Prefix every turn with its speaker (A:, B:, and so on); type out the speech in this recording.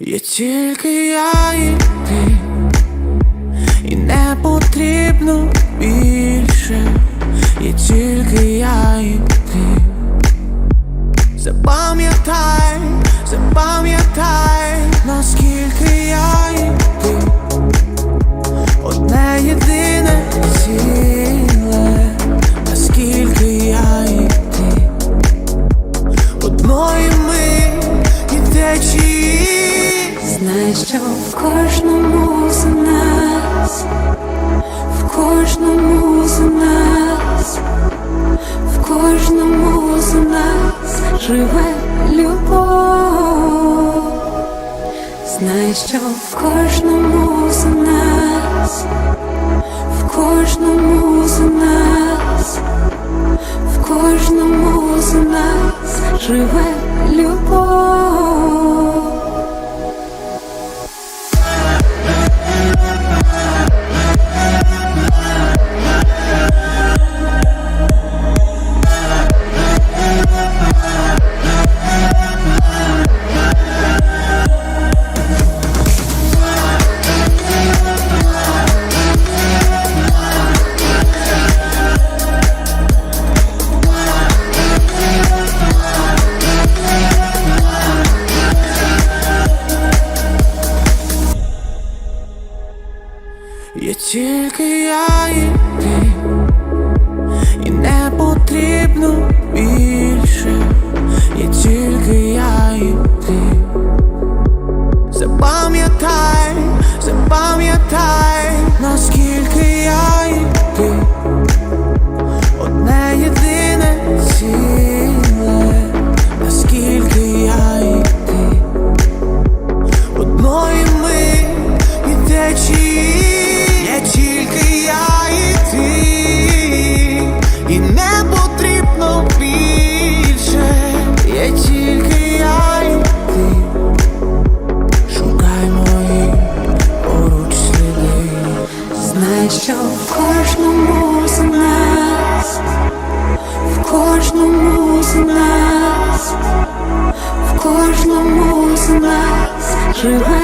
A: Є тільки я і ти, і не потрібно більше, є тільки я і ти.
B: Знай, що в кожному з нас, в кожному з нас, в кожному з нас живе любов. Знай, що в кожному з нас, в кожному з нас, в кожному з нас живе любов.
A: Є тільки я і ти, і не потрібно більше, є тільки я і ти. Запам'ятай, запам'ятай, наскільки я і ти, одне єдине ціле, наскільки я і ти, одної ми і течії.
B: Кожному з нас, в кожному з нас, в кожному з нас живе.